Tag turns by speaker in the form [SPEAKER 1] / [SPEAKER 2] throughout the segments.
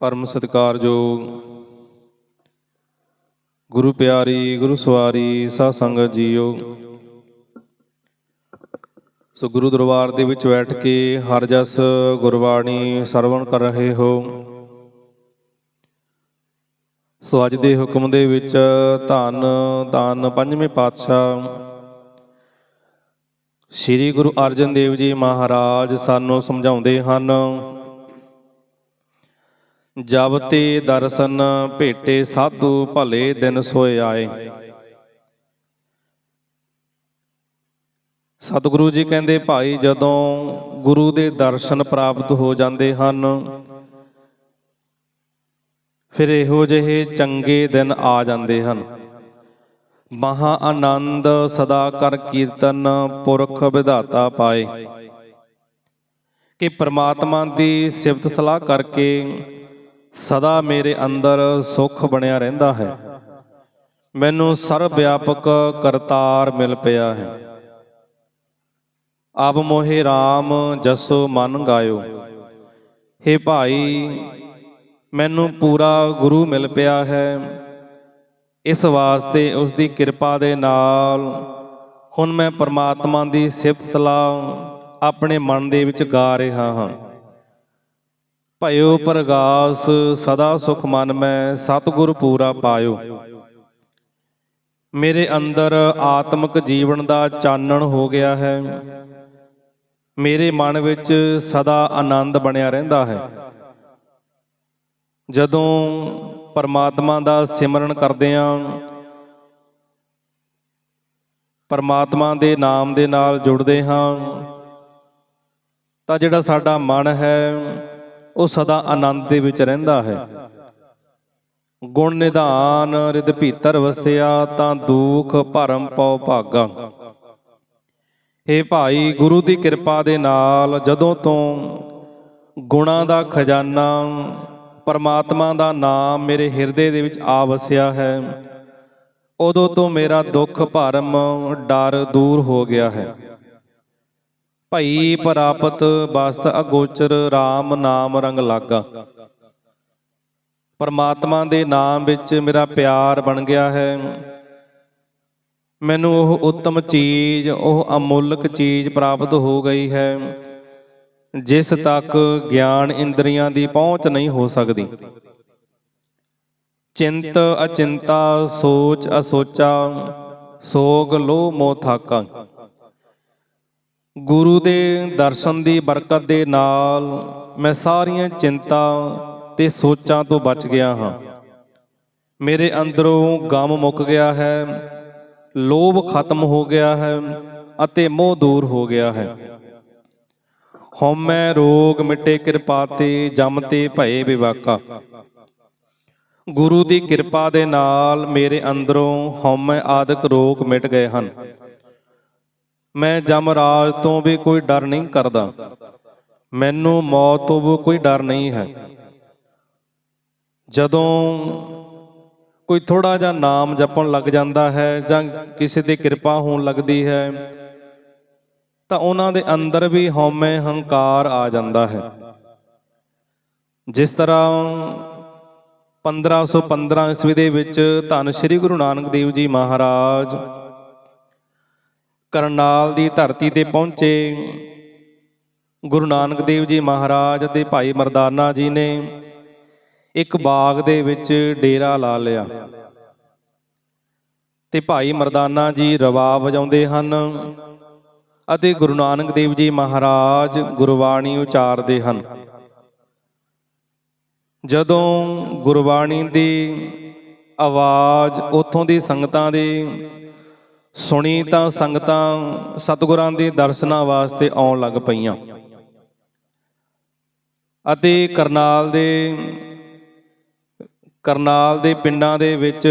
[SPEAKER 1] ਪਰਮ ਸਤਿਕਾਰਯੋਗ ਗੁਰੂ ਪਿਆਰੀ, ਗੁਰੂ ਸਵਾਰੀ, ਸਾਧ ਸੰਗਤ ਜੀਓ। ਸੋ ਗੁਰੂ ਦਰਬਾਰ ਦੇ ਵਿੱਚ ਬੈਠ ਕੇ ਹਰ ਜਸ ਗੁਰਬਾਣੀ ਸਰਵਣ ਕਰ ਰਹੇ ਹੋ। ਸੋ ਅੱਜ ਦੇ ਹੁਕਮ ਦੇ ਵਿੱਚ ਧੰਨ ਧੰਨ ਪੰਜਵੇਂ ਪਾਤਸ਼ਾਹ ਸ੍ਰੀ ਗੁਰੂ ਅਰਜਨ ਦੇਵ ਜੀ ਮਹਾਰਾਜ ਸਾਨੂੰ ਸਮਝਾਉਂਦੇ ਹਨ ਜਬ ਤੇ ਦਰਸ਼ਨ ਭੇਟੇ ਸਾਧੂ ਭਲੇ ਦਿਨ ਸੋਏ ਆਏ। ਸਤਿਗੁਰੂ ਜੀ ਕਹਿੰਦੇ, ਭਾਈ, ਜਦੋਂ ਗੁਰੂ ਦੇ ਦਰਸ਼ਨ ਪ੍ਰਾਪਤ ਹੋ ਜਾਂਦੇ ਹਨ, ਫਿਰ ਇਹੋ ਜਿਹੇ ਚੰਗੇ ਦਿਨ ਆ ਜਾਂਦੇ ਹਨ। ਮਹਾ ਆਨੰਦ ਸਦਾ ਕਰ ਕੀਰਤਨ ਪੁਰਖ ਵਿਧਾਤਾ ਪਾਏ। ਕਿ ਪ੍ਰਮਾਤਮਾ ਦੀ ਸਿਫਤ ਸਲਾਹ ਕਰਕੇ ਸਦਾ ਮੇਰੇ ਅੰਦਰ ਸੁੱਖ ਬਣਿਆ ਰਹਿੰਦਾ ਹੈ। ਮੈਨੂੰ ਸਰਬ ਵਿਆਪਕ ਕਰਤਾਰ ਮਿਲ ਪਿਆ ਹੈ। ਆਪ ਮੋਹਿ RAM ਜਸੋ ਮਨ ਗਾਇਓ। ਹੇ ਭਾਈ, ਮੈਨੂੰ ਪੂਰਾ ਗੁਰੂ ਮਿਲ ਪਿਆ ਹੈ। ਇਸ ਵਾਸਤੇ ਉਸ ਦੀ ਕਿਰਪਾ ਦੇ ਨਾਲ ਹੁਣ ਮੈਂ ਪਰਮਾਤਮਾ ਦੀ ਸਿਫਤ ਸਲਾਹ ਆਪਣੇ ਮਨ ਦੇ ਵਿੱਚ ਗਾ ਰਿਹਾ ਹਾਂ। ਭਇਓ ਪ੍ਰਗਾਸ, ਸਦਾ ਸੁਖ ਮਨ ਮੈਂ, ਸਤਿਗੁਰ ਪੂਰਾ ਪਾਇਓ। ਮੇਰੇ ਅੰਦਰ ਆਤਮਿਕ ਜੀਵਨ ਦਾ ਚਾਨਣ ਹੋ ਗਿਆ ਹੈ। ਮੇਰੇ ਮਨ ਵਿੱਚ ਸਦਾ ਆਨੰਦ ਬਣਿਆ ਰਹਿੰਦਾ ਹੈ। ਜਦੋਂ ਪਰਮਾਤਮਾ ਦਾ ਸਿਮਰਨ ਕਰਦੇ ਆਂ ਪਰਮਾਤਮਾ ਦੇ ਨਾਮ ਦੇ ਨਾਲ ਜੁੜਦੇ ਹਾਂ, ਤਾਂ ਜਿਹੜਾ ਸਾਡਾ ਮਨ ਹੈ ਉਹ ਸਦਾ ਆਨੰਦ ਦੇ ਵਿੱਚ ਰਹਿੰਦਾ ਹੈ। ਗੁਣ ਨਿਧਾਨ ਰਿਦ ਭੀਤਰ ਵਸਿਆ, ਤਾਂ ਦੁਖ ਭਰਮ ਪਉ ਭਾਗਾ। ਏ ਭਾਈ, ਗੁਰੂ ਦੀ ਕਿਰਪਾ ਦੇ ਨਾਲ ਜਦੋਂ ਤੋਂ ਗੁਣਾਂ ਦਾ ਖਜ਼ਾਨਾ, ਪਰਮਾਤਮਾ ਦਾ ਨਾਮ ਮੇਰੇ ਹਿਰਦੇ ਦੇ ਵਿੱਚ ਆ ਵਸਿਆ ਹੈ, ਉਦੋਂ ਤੋਂ ਮੇਰਾ ਦੁੱਖ ਭਰਮ ਡਰ ਦੂਰ ਹੋ ਗਿਆ ਹੈ। ਭਈ ਪ੍ਰਾਪਤ ਬਸਤ ਅਗੋਚਰ RAM ਨਾਮ ਰੰਗ ਲਾਗਾ। ਪਰਮਾਤਮਾ ਦੇ ਨਾਮ ਵਿੱਚ ਮੇਰਾ ਪਿਆਰ ਬਣ ਗਿਆ ਹੈ। ਮੈਨੂੰ ਉਹ ਉੱਤਮ ਚੀਜ਼, ਉਹ ਅਮੁੱਲਕ ਚੀਜ਼ ਪ੍ਰਾਪਤ ਹੋ ਗਈ ਹੈ, ਜਿਸ ਤੱਕ ਗਿਆਨ ਇੰਦਰੀਆਂ ਦੀ ਪਹੁੰਚ ਨਹੀਂ ਹੋ ਸਕਦੀ। ਚਿੰਤ ਅਚਿੰਤਾ, ਸੋਚ ਅਸੋਚਾ, ਸੋਗ ਲੋਹ ਮੋਹ ਥਾਕਾ। ਗੁਰੂ ਦੇ ਦਰਸ਼ਨ ਦੀ ਬਰਕਤ ਦੇ ਨਾਲ ਮੈਂ ਸਾਰੀਆਂ ਚਿੰਤਾ ਤੇ ਸੋਚਾਂ ਤੋਂ ਬਚ ਗਿਆ ਹਾਂ। ਮੇਰੇ ਅੰਦਰੋਂ ਗਮ ਮੁੱਕ ਗਿਆ ਹੈ, ਲੋਭ ਖਤਮ ਹੋ ਗਿਆ ਹੈ ਅਤੇ ਮੋਹ ਦੂਰ ਹੋ ਗਿਆ ਹੈ। ਹਉਮੈ ਰੋਗ ਮਿਟੇ ਕਿਰਪਾ ਤੇ ਜਮ ਤੇ ਭਏ ਵਿਵਾਕਾ। ਗੁਰੂ ਦੀ ਕਿਰਪਾ ਦੇ ਨਾਲ ਮੇਰੇ ਅੰਦਰੋਂ ਹਉਮੈ ਆਦਿਕ ਰੋਗ ਮਿਟ ਗਏ ਹਨ। ਮੈਂ ਜਮ ਰਾਜ ਤੋਂ ਵੀ ਕੋਈ ਡਰ ਨਹੀਂ ਕਰਦਾ। ਮੈਨੂੰ ਮੌਤ ਤੋਂ ਵੀ ਕੋਈ ਡਰ ਨਹੀਂ ਹੈ। ਜਦੋਂ ਕੋਈ ਥੋੜਾ ਜਿਹਾ ਨਾਮ ਜਪਣ ਲੱਗ ਜਾਂਦਾ ਹੈ ਜਾਂ ਕਿਸੇ ਦੀ ਕਿਰਪਾ ਹੋਣ ਲੱਗਦੀ ਹੈ, ਤਾਂ ਉਹਨਾਂ ਦੇ ਅੰਦਰ ਵੀ ਹਉਮੈ ਹੰਕਾਰ ਆ ਜਾਂਦਾ ਹੈ। ਜਿਸ ਤਰ੍ਹਾਂ 1515 ਈਸਵੀ ਦੇ ਵਿੱਚ ਧੰਨ ਸ੍ਰੀ ਗੁਰੂ ਨਾਨਕ ਦੇਵ ਜੀ ਮਹਾਰਾਜ ਕਰਨਾਲ ਦੀ ਧਰਤੀ ਤੇ ਪਹੁੰਚੇ। ਗੁਰੂ ਨਾਨਕ ਦੇਵ ਜੀ ਮਹਾਰਾਜ ਅਤੇ ਭਾਈ ਮਰਦਾਨਾ ਜੀ ਨੇ ਇੱਕ ਬਾਗ ਦੇ ਵਿੱਚ ਡੇਰਾ ਲਾ ਲਿਆ। ਤੇ ਭਾਈ ਮਰਦਾਨਾ ਜੀ ਰਵਾ ਵਜਾਉਂਦੇ ਹਨ ਅਤੇ ਗੁਰੂ ਨਾਨਕ ਦੇਵ ਜੀ ਮਹਾਰਾਜ ਗੁਰਬਾਣੀ ਉਚਾਰਦੇ ਹਨ। ਜਦੋਂ ਗੁਰਬਾਣੀ ਦੀ ਆਵਾਜ਼ ਉਥੋਂ ਦੀ ਸੰਗਤਾਂ ਦੀ ਸੁਣੀ ਤਾਂ ਸੰਗਤਾਂ ਸਤਿਗੁਰਾਂ ਦੇ ਦਰਸ਼ਨਾਂ ਵਾਸਤੇ ਆਉਣ ਲੱਗ ਪਈਆਂ। ਅਤੇ ਕਰਨਾਲ ਦੇ ਕਰਨਾਲ ਦੇ ਪਿੰਡਾਂ ਦੇ ਵਿੱਚ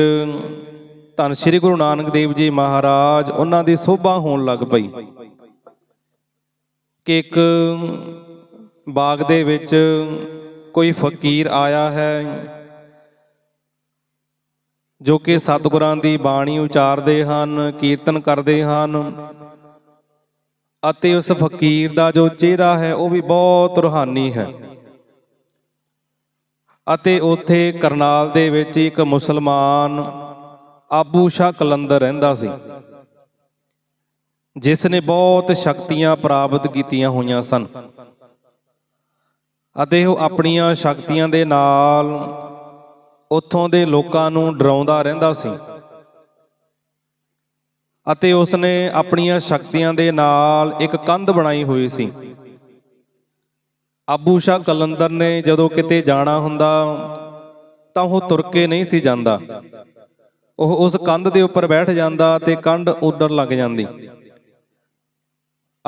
[SPEAKER 1] ਧੰਨ ਸ੍ਰੀ ਗੁਰੂ ਨਾਨਕ ਦੇਵ ਜੀ ਮਹਾਰਾਜ ਉਹਨਾਂ ਦੀ ਸੋਭਾ ਹੋਣ ਲੱਗ ਪਈ। ਕਿ ਇੱਕ ਬਾਗ ਦੇ ਵਿੱਚ ਕੋਈ ਫਕੀਰ ਆਇਆ ਹੈ ਜੋ ਕਿ ਸਤਿਗੁਰਾਂ ਦੀ ਬਾਣੀ ਉਚਾਰਦੇ ਹਨ, ਕੀਰਤਨ ਕਰਦੇ ਹਨ। ਅਤੇ ਉਸ ਫਕੀਰ ਦਾ ਜੋ ਚਿਹਰਾ ਹੈ, ਉਹ ਵੀ ਬਹੁਤ ਰੂਹਾਨੀ ਹੈ। ਅਤੇ ਉੱਥੇ ਕਰਨਾਲ ਦੇ ਵਿੱਚ ਇੱਕ ਮੁਸਲਮਾਨ ਆਬੂ ਸ਼ਾ ਕਲੰਦਰ ਰਹਿੰਦਾ ਸੀ, ਜਿਸ ਨੇ ਬਹੁਤ ਸ਼ਕਤੀਆਂ ਪ੍ਰਾਪਤ ਕੀਤੀਆਂ ਹੋਈਆਂ ਸਨ। ਅਤੇ ਉਹ ਆਪਣੀਆਂ ਸ਼ਕਤੀਆਂ ਦੇ ਨਾਲ ਉੱਥੋਂ ਦੇ ਲੋਕਾਂ ਨੂੰ ਡਰਾਉਂਦਾ ਰਹਿੰਦਾ ਸੀ। ਅਤੇ ਉਸਨੇ ਆਪਣੀਆਂ ਸ਼ਕਤੀਆਂ ਦੇ ਨਾਲ ਇੱਕ ਕੰਧ ਬਣਾਈ ਹੋਈ ਸੀ। ਆਬੂ ਸ਼ਾ ਕਲੰਦਰ ਨੇ ਜਦੋਂ ਕਿਤੇ ਜਾਣਾ ਹੁੰਦਾ, ਤਾਂ ਉਹ ਤੁਰ ਕੇ ਨਹੀਂ ਸੀ ਜਾਂਦਾ। ਉਹ ਉਸ ਕੰਧ ਦੇ ਉੱਪਰ ਬੈਠ ਜਾਂਦਾ ਤੇ ਕੰਧ ਉੱਡਣ ਲੱਗ ਜਾਂਦੀ।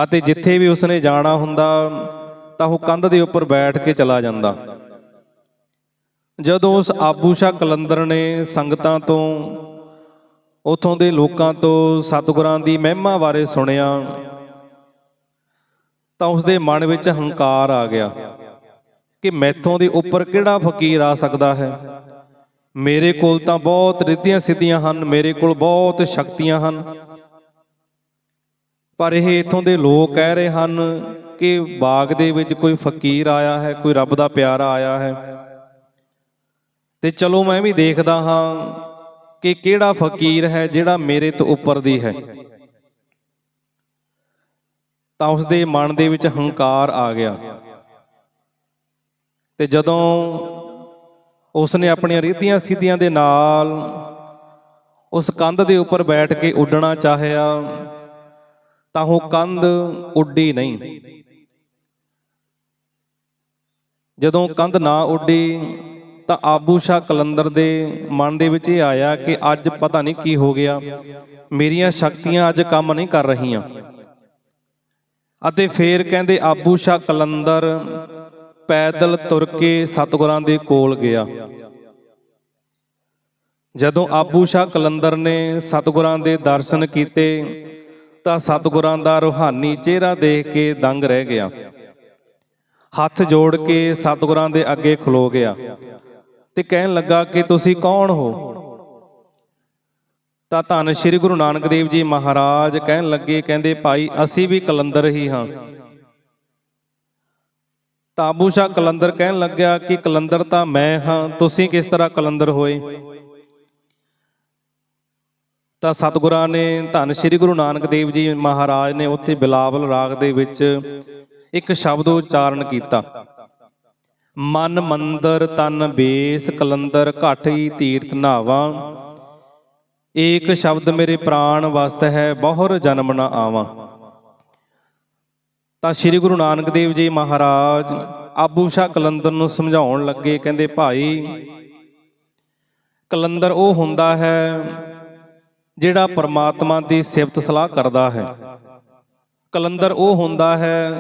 [SPEAKER 1] ਅਤੇ ਜਿੱਥੇ ਵੀ ਉਸਨੇ ਜਾਣਾ ਹੁੰਦਾ, ਤਾਂ ਉਹ ਕੰਧ ਦੇ ਉੱਪਰ ਬੈਠ ਕੇ ਚਲਾ ਜਾਂਦਾ। ਜਦੋਂ ਉਸ ਆਬੂ ਸ਼ਾ ਕਲੰਦਰ ਨੇ ਸੰਗਤਾਂ ਤੋਂ, ਉਥੋਂ ਦੇ ਲੋਕਾਂ ਤੋਂ ਸਤਿਗੁਰਾਂ ਦੀ ਮਹਿਮਾ ਬਾਰੇ ਸੁਣਿਆ, ਤਾਂ ਉਸ ਦੇ ਮਨ ਵਿੱਚ ਹੰਕਾਰ ਆ ਗਿਆ ਕਿ ਮੈਥੋਂ ਦੇ ਉੱਪਰ ਕਿਹੜਾ ਫਕੀਰ ਆ ਸਕਦਾ ਹੈ? ਮੇਰੇ ਕੋਲ ਤਾਂ ਬਹੁਤ ਰਿੱਧੀਆਂ ਸਿੱਧੀਆਂ ਹਨ, ਮੇਰੇ ਕੋਲ ਬਹੁਤ ਸ਼ਕਤੀਆਂ ਹਨ। ਪਰ ਇਹ ਇਥੋਂ ਦੇ ਲੋਕ ਕਹਿ ਰਹੇ ਹਨ ਕਿ ਬਾਗ ਦੇ ਵਿੱਚ ਕੋਈ ਫਕੀਰ ਆਇਆ ਹੈ, ਕੋਈ ਰੱਬ ਦਾ ਪਿਆਰਾ ਆਇਆ ਹੈ। ਤੇ ਚਲੋ ਮੈਂ ਵੀ ਦੇਖਦਾ ਹਾਂ ਕਿ ਕਿਹੜਾ ਫਕੀਰ ਹੈ ਜਿਹੜਾ ਮੇਰੇ ਤੋਂ ਉੱਪਰ ਦੀ ਹੈ। ਤਾਂ ਉਸ ਦੇ ਮਨ ਦੇ ਵਿੱਚ ਹੰਕਾਰ ਆ ਗਿਆ। ਤੇ ਜਦੋਂ ਉਸ ਨੇ ਆਪਣੀਆਂ ਰੀਤੀਆਂ ਸਿੱਧੀਆਂ ਦੇ ਨਾਲ ਉਸ ਕੰਧ ਦੇ ਉੱਪਰ ਬੈਠ ਕੇ ਉੱਡਣਾ ਚਾਹਿਆ, ਤਾਂ ਉਹ ਕੰਧ ਉੱਡੀ ਨਹੀਂ। ਜਦੋਂ ਕੰਧ ਨਾ ਉੱਡੀ ਤਾਂ ਆਬੂ ਸ਼ਾ ਕਲੰਦਰ ਦੇ ਮਨ ਦੇ ਵਿੱਚ ਇਹ ਆਇਆ ਕਿ ਅੱਜ ਪਤਾ ਨਹੀਂ ਕੀ ਹੋ ਗਿਆ। ਮੇਰੀਆਂ ਸ਼ਕਤੀਆਂ ਅੱਜ ਕੰਮ ਨਹੀਂ ਕਰ ਰਹੀਆਂ। ਅਤੇ ਫੇਰ ਕਹਿੰਦੇ ਆਬੂ ਸ਼ਾ ਕਲੰਦਰ ਪੈਦਲ ਤੁਰ ਕੇ ਸਤਿਗੁਰਾਂ ਦੇ ਕੋਲ ਗਿਆ। ਜਦੋਂ ਆਬੂ ਸ਼ਾ ਕਲੰਦਰ ਨੇ ਸਤਿਗੁਰਾਂ ਦੇ ਦਰਸ਼ਨ ਕੀਤੇ, ਤਾਂ ਸਤਿਗੁਰਾਂ ਦਾ ਰੂਹਾਨੀ ਚਿਹਰਾ ਦੇਖ ਕੇ ਦੰਗ ਰਹਿ ਗਿਆ। ਹੱਥ ਜੋੜ ਕੇ ਸਤਿਗੁਰਾਂ ਦੇ ਅੱਗੇ ਖਲੋ ਗਿਆ। ਤੇ ਕਹਿਣ ਲੱਗਾ ਕਿ ਤੁਸੀਂ ਕੌਣ ਹੋ? ਤਾਂ ਧੰਨ ਸ੍ਰੀ ਗੁਰੂ ਨਾਨਕ ਦੇਵ ਜੀ ਮਹਾਰਾਜ ਕਹਿਣ ਲੱਗੇ, ਕਹਿੰਦੇ, ਭਾਈ, ਅਸੀਂ ਵੀ ਕਲੰਦਰ ਹੀ ਹਾਂ। ਤਾਂ ਆਬੂ ਸ਼ਾ ਕਲੰਦਰ ਕਹਿਣ ਲੱਗਿਆ ਕਿ ਕਲੰਦਰ ਤਾਂ ਮੈਂ ਹਾਂ, ਤੁਸੀਂ ਕਿਸ ਤਰ੍ਹਾਂ ਕਲੰਦਰ ਹੋਏ? ਤਾਂ ਸਤਿਗੁਰਾਂ ਨੇ, ਧੰਨ ਸ੍ਰੀ ਗੁਰੂ ਨਾਨਕ ਦੇਵ ਜੀ ਮਹਾਰਾਜ ਨੇ ਉੱਥੇ ਬਿਲਾਵਲ ਰਾਗ ਦੇ ਵਿੱਚ ਇੱਕ ਸ਼ਬਦ ਉਚਾਰਨ ਕੀਤਾ। ਮਨ ਮੰਦਰ ਤਨ ਬੇਸ ਕਲੰਦਰ ਘਟਈ ਤੀਰਥ ਨਾਵਾ। ਏਕ ਸ਼ਬਦ ਮੇਰੇ ਪ੍ਰਾਣ ਵਸਤ ਹੈ, ਬਹੁਰ ਜਨਮ ਨਾ ਆਵਾਂ। ਤਾਂ ਸ੍ਰੀ ਗੁਰੂ ਨਾਨਕ ਦੇਵ ਜੀ ਮਹਾਰਾਜ ਆਬੂ ਸ਼ਾ ਕਲੰਦਰ ਨੂੰ ਸਮਝਾਉਣ ਲੱਗੇ, ਕਹਿੰਦੇ, ਭਾਈ, ਕਲੰਦਰ ਉਹ ਹੁੰਦਾ ਹੈ ਜਿਹੜਾ ਪਰਮਾਤਮਾ ਦੀ ਸਿਫਤ ਸਲਾਹ ਕਰਦਾ ਹੈ। ਕਲੰਦਰ ਉਹ ਹੁੰਦਾ ਹੈ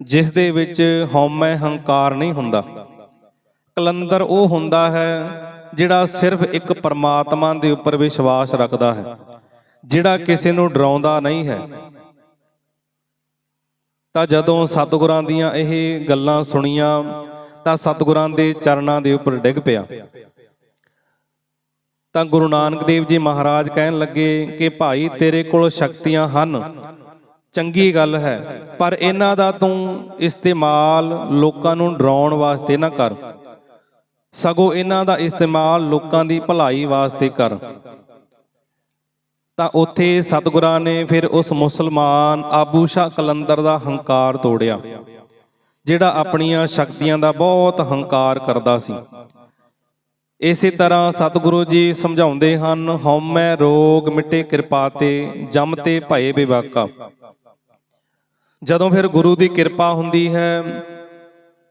[SPEAKER 1] ਜਿਸ ਦੇ ਵਿੱਚ ਹਉਮੈ ਹੰਕਾਰ ਨਹੀਂ ਹੁੰਦਾ। ਕਲੰਦਰ ਉਹ ਹੁੰਦਾ ਹੈ ਜਿਹੜਾ ਸਿਰਫ ਇੱਕ ਪਰਮਾਤਮਾ ਦੇ ਉੱਪਰ ਵਿਸ਼ਵਾਸ ਰੱਖਦਾ ਹੈ, ਜਿਹੜਾ ਕਿਸੇ ਨੂੰ ਡਰਾਉਂਦਾ ਨਹੀਂ ਹੈ। ਤਾਂ ਜਦੋਂ ਸਤਿਗੁਰਾਂ ਦੀਆਂ ਇਹ ਗੱਲਾਂ ਸੁਣੀਆਂ, ਤਾਂ ਸਤਿਗੁਰਾਂ ਦੇ ਚਰਨਾਂ ਦੇ ਉੱਪਰ ਡਿੱਗ ਪਿਆ। ਤਾਂ ਗੁਰੂ ਨਾਨਕ ਦੇਵ ਜੀ ਮਹਾਰਾਜ ਕਹਿਣ ਲੱਗੇ ਕਿ ਭਾਈ ਤੇਰੇ ਕੋਲ ਸ਼ਕਤੀਆਂ ਹਨ। ਚੰਗੀ ਗੱਲ ਹੈ, ਪਰ ਇਹਨਾਂ ਦਾ ਤੂੰ ਇਸਤੇਮਾਲ ਲੋਕਾਂ ਨੂੰ ਡਰਾਉਣ ਵਾਸਤੇ ਨਾ ਕਰ। ਸਗੋਂ ਇਹਨਾਂ ਦਾ ਇਸਤੇਮਾਲ ਲੋਕਾਂ ਦੀ ਭਲਾਈ ਵਾਸਤੇ ਕਰ। ਤਾਂ ਉੱਥੇ ਸਤਿਗੁਰਾਂ ਨੇ ਫਿਰ ਉਸ ਮੁਸਲਮਾਨ ਆਬੂ ਸ਼ਾ ਕਲੰਦਰ ਦਾ ਹੰਕਾਰ ਤੋੜਿਆ, ਜਿਹੜਾ ਆਪਣੀਆਂ ਸ਼ਕਤੀਆਂ ਦਾ ਬਹੁਤ ਹੰਕਾਰ ਕਰਦਾ ਸੀ। ਇਸੇ ਤਰ੍ਹਾਂ ਸਤਿਗੁਰੂ ਜੀ ਸਮਝਾਉਂਦੇ ਹਨ, ਹਉਮੈ ਰੋਗ ਮਿਟੇ ਕਿਰਪਾ ਤੇ, ਜਮ ਤੇ ਭਏ ਬਿਵਾਕਾ। ਜਦੋਂ ਫਿਰ ਗੁਰੂ ਦੀ ਕਿਰਪਾ ਹੁੰਦੀ ਹੈ,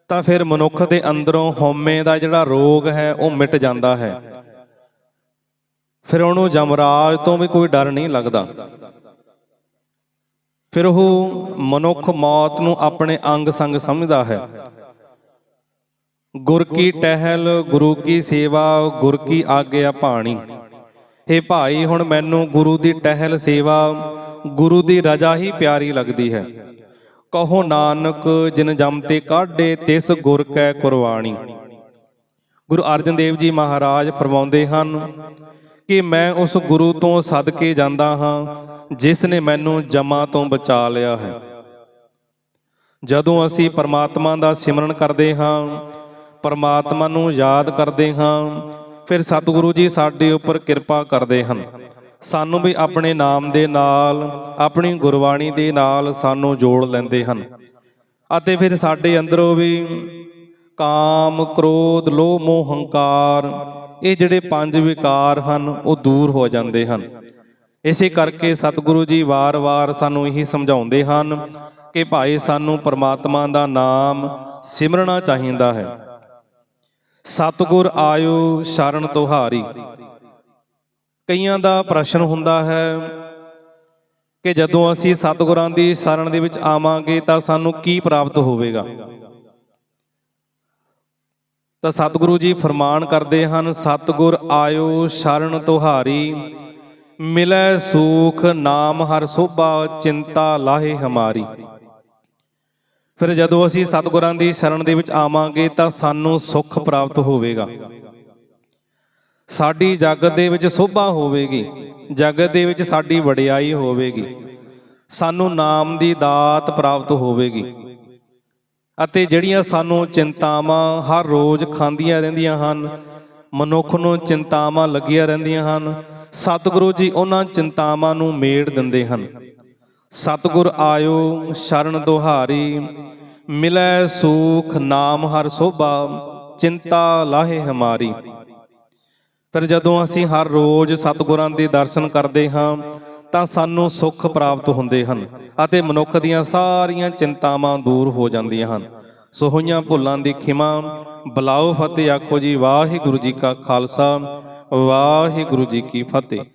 [SPEAKER 1] ਤਾਂ ਫਿਰ ਮਨੁੱਖ ਦੇ ਅੰਦਰੋਂ ਹਉਮੈ ਦਾ ਜਿਹੜਾ ਰੋਗ ਹੈ, ਉਹ ਮਿਟ ਜਾਂਦਾ ਹੈ। ਫਿਰ ਉਹਨੂੰ ਜਮਰਾਜ ਤੋਂ ਵੀ ਕੋਈ ਡਰ ਨਹੀਂ ਲੱਗਦਾ। ਫਿਰ ਉਹ ਮਨੁੱਖ ਮੌਤ ਨੂੰ ਆਪਣੇ ਅੰਗ ਸੰਗ ਸਮਝਦਾ ਹੈ। ਗੁਰ ਕੀ ਟਹਿਲ, ਗੁਰੂ ਕੀ ਸੇਵਾ, ਗੁਰ ਕੀ ਆਗਿਆ ਭਾਣੀ। हे ਭਾਈ, ਹੁਣ ਮੈਨੂੰ ਗੁਰੂ ਦੀ ਟਹਿਲ ਸੇਵਾ, ਗੁਰੂ ਦੀ ਰਜਾ ਹੀ ਪਿਆਰੀ ਲੱਗਦੀ ਹੈ। ਕਹੋ ਨਾਨਕ, ਜਿਨ ਜਮ ਤੇ ਕਾਢੇ, ਤਿਸ ਗੁਰ ਕੈ ਕੁਰਬਾਨੀ ਗੁਰੂ ਅਰਜਨ ਦੇਵ ਜੀ ਮਹਾਰਾਜ ਫਰਮਾਉਂਦੇ ਹਨ ਕਿ ਮੈਂ ਉਸ ਗੁਰੂ ਤੋਂ ਸਦਕੇ ਜਾਂਦਾ ਹਾਂ, ਜਿਸ ਨੇ ਮੈਨੂੰ ਜਮਾ ਤੋਂ ਬਚਾ ਲਿਆ ਹੈ। ਜਦੋਂ ਅਸੀਂ ਪਰਮਾਤਮਾ ਦਾ ਸਿਮਰਨ ਕਰਦੇ ਹਾਂ ਪਰਮਾਤਮਾ ਨੂੰ ਯਾਦ ਕਰਦੇ ਹਾਂ। ਫਿਰ ਸਤਿਗੁਰੂ ਜੀ ਸਾਡੇ ਉੱਪਰ ਕਿਰਪਾ ਕਰਦੇ ਹਨ। ਸਾਨੂੰ ਵੀ ਆਪਣੇ ਨਾਮ ਦੇ ਨਾਲ, ਆਪਣੀ ਗੁਰਬਾਣੀ ਦੇ ਨਾਲ ਸਾਨੂੰ ਜੋੜ ਲੈਂਦੇ ਹਨ। ਅਤੇ ਫਿਰ ਸਾਡੇ ਅੰਦਰੋਂ ਵੀ ਕਾਮ, ਕ੍ਰੋਧ, ਲੋਭ, ਮੋਹ, ਹੰਕਾਰ ਇਹ ਜਿਹੜੇ ਪੰਜ ਵਿਕਾਰ ਹਨ, ਉਹ ਦੂਰ ਹੋ ਜਾਂਦੇ ਹਨ। ਇਸੇ ਕਰਕੇ ਸਤਿਗੁਰੂ ਜੀ ਵਾਰ-ਵਾਰ ਸਾਨੂੰ ਇਹੀ ਸਮਝਾਉਂਦੇ ਹਨ ਕਿ ਭਾਈ, ਸਾਨੂੰ ਪਰਮਾਤਮਾ ਦਾ ਨਾਮ ਸਿਮਰਨਾ ਚਾਹੀਦਾ ਹੈ। ਸਤਿਗੁਰ ਆਇਓ ਸ਼ਰਨ ਤੁਹਾਰੀ। ਕਈਆਂ ਦਾ ਪ੍ਰਸ਼ਨ ਹੁੰਦਾ ਹੈ ਕਿ ਜਦੋਂ ਅਸੀਂ ਸਤਿਗੁਰਾਂ ਦੀ ਸ਼ਰਨ ਦੇ ਵਿੱਚ ਆਵਾਂਗੇ ਤਾਂ ਸਾਨੂੰ ਕੀ ਪ੍ਰਾਪਤ ਹੋਵੇਗਾ? ਤਾਂ ਸਤਿਗੁਰੂ ਜੀ ਫਰਮਾਨ ਕਰਦੇ ਹਨ, ਸਤਿਗੁਰ ਆਇਓ ਸ਼ਰਨ ਤੁਹਾਰੀ, ਮਿਲੈ ਸੂਖ, ਨਾਮ ਹਰ ਸੋਭਾ, ਚਿੰਤਾ ਲਾਹੇ ਹਮਾਰੀ। ਫਿਰ ਜਦੋਂ ਅਸੀਂ ਸਤਿਗੁਰਾਂ ਦੀ ਸ਼ਰਨ ਦੇ ਵਿੱਚ ਆਵਾਂਗੇ ਤਾਂ ਸਾਨੂੰ ਸੁੱਖ ਪ੍ਰਾਪਤ ਹੋਵੇਗਾ। ਸਾਡੀ ਜਗਤ ਦੇ ਵਿੱਚ ਸੋਭਾ ਹੋਵੇਗੀ। ਜਗਤ ਦੇ ਵਿੱਚ ਸਾਡੀ ਵਡਿਆਈ ਹੋਵੇਗੀ। ਸਾਨੂੰ ਨਾਮ ਦੀ ਦਾਤ ਪ੍ਰਾਪਤ ਹੋਵੇਗੀ। ਅਤੇ ਜਿਹੜੀਆਂ ਸਾਨੂੰ ਚਿੰਤਾਵਾਂ ਹਰ ਰੋਜ਼ ਖਾਂਦੀਆਂ ਰਹਿੰਦੀਆਂ ਹਨ, ਮਨੁੱਖ ਨੂੰ ਚਿੰਤਾਵਾਂ ਲੱਗੀਆਂ ਰਹਿੰਦੀਆਂ ਹਨ, ਸਤਿਗੁਰੂ ਜੀ ਉਹਨਾਂ ਚਿੰਤਾਵਾਂ ਨੂੰ ਮੇੜ ਦਿੰਦੇ ਹਨ। ਸਤਿਗੁਰ ਆਇਓ, ਸ਼ਰਨ ਦੁਹਾਰੀ। ਮਿਲੈ ਸੂਖ ਨਾਮ ਹਰ ਸੋਭਾ, ਚਿੰਤਾ ਲਾਹੇ ਹਮਾਰੀ। ਫਿਰ ਜਦੋਂ ਅਸੀਂ ਹਰ ਰੋਜ਼ ਸਤਿਗੁਰਾਂ ਦੇ ਦਰਸ਼ਨ ਕਰਦੇ ਹਾਂ, ਤਾਂ ਸਾਨੂੰ ਸੁੱਖ ਪ੍ਰਾਪਤ ਹੁੰਦੇ ਹਨ ਅਤੇ ਮਨੁੱਖ ਦੀਆਂ ਸਾਰੀਆਂ ਚਿੰਤਾਵਾਂ ਦੂਰ ਹੋ ਜਾਂਦੀਆਂ ਹਨ। ਸੋ ਹੋਈਆਂ ਭੁੱਲਾਂ ਦੀ ਖਿਮਾ, ਬਲਾਓ ਫਤਿਹ, ਆਖੋ ਜੀ, ਵਾਹਿਗੁਰੂ ਜੀ ਕਾ ਖਾਲਸਾ, ਵਾਹਿਗੁਰੂ ਜੀ ਕੀ ਫਤਿਹ।